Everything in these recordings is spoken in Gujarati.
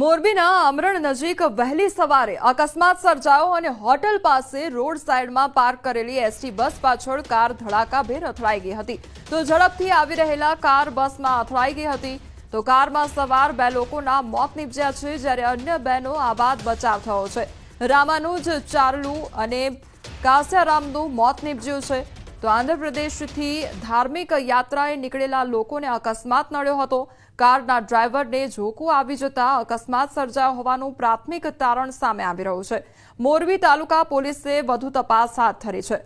મોરબીના અમરણ નજીક વહેલી સવારે અકસ્માત સર્જાયો અને હોટલ પાસે રોડ સાઈડમાં પાર્ક કરેલી એસટી બસ પાછળ કાર ધડાકાભેર અથડાઈ ગઈ હતી. તો ઝડપથી આવી રહેલા કાર બસમાં અથડાઈ ગઈ હતી. તો કારમાં સવાર બે લોકોના મોત નીપજ્યા છે, જ્યારે અન્ય બેનો આબાદ બચાવ થયો છે. રામાનુજ ચારલુ અને કાસ્યારામનું મોત નીપજ્યું છે. તો આંધ્રપ્રદેશથી ધાર્મિક યાત્રાએ નીકળેલા લોકોને અકસ્માત નડ્યો હતો. કારના ડ્રાઈવરને ઝોકું આવી જતા અકસ્માત સર્જાયો હોવાનું પ્રાથમિક તારણ સામે આવી રહ્યું છે. મોરબી તાલુકા પોલીસે વધુ તપાસ હાથ ધરી છે.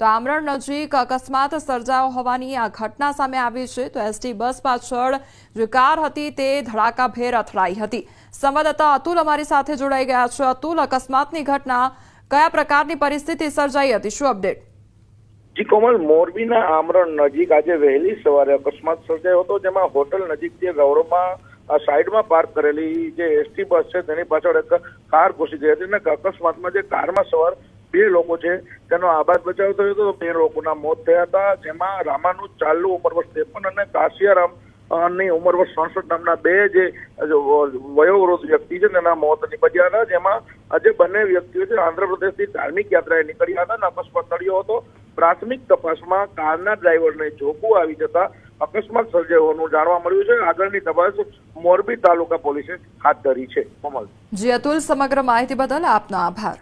તો આમરણ નજીક અકસ્માત સર્જાયો હોવાની આ ઘટના સામે આવી છે. તો એસટી બસ પાછળ જે કાર હતી તે ધડાકાભેર અથડાઈ હતી. સંવાદદાતા અતુલ અમારી સાથે જોડાઈ ગયા છે. અતુલ, અકસ્માતની ઘટના કયા પ્રકારની પરિસ્થિતિ સર્જાઈ હતી? શું અપડેટ? જી કોમલ, મોરબીના આમરણ નજીક આજે વહેલી સવારે અકસ્માત સર્જાયો હતો, જેમાં હોટલ નજીક જે ગૌરવમાં સાઈડમાં પાર્ક કરેલી જે એસટી બસ છે, તેની પાછળ એક કાર ઘૂસી ગઈ હતી અને અકસ્માતમાં જે કારમાં સવાર બે લોકો છે, તેનો આબાદ બચાવ થયો હતો. બે લોકોના મોત થયા હતા, જેમાં રામાનું ચાલુ ઉંમર વર્ષ ત્રેપન અને કાશિયારામની ઉંમર વર્ષ સડસઠ નામના બે જે વયોવૃદ્ધ વ્યક્તિ છે, તેના મોત નીપજ્યા હતા, જેમાં આજે બંને વ્યક્તિઓ છે આંધ્રપ્રદેશથી ધાર્મિક યાત્રાએ નીકળ્યા હતા અને અકસ્માત નડ્યો હતો. પ્રાથમિક તપાસમાં કારના ડ્રાઈવરને જોખું આવી જતા અકસ્માત સર્જાયો હોવાનું જાણવા મળ્યું છે. આગળની તપાસ મોરબી તાલુકા પોલીસે હાથ ધરી છે. કોમલ. જી, અતુલ, સમગ્ર માહિતી બદલ આપનો આભાર.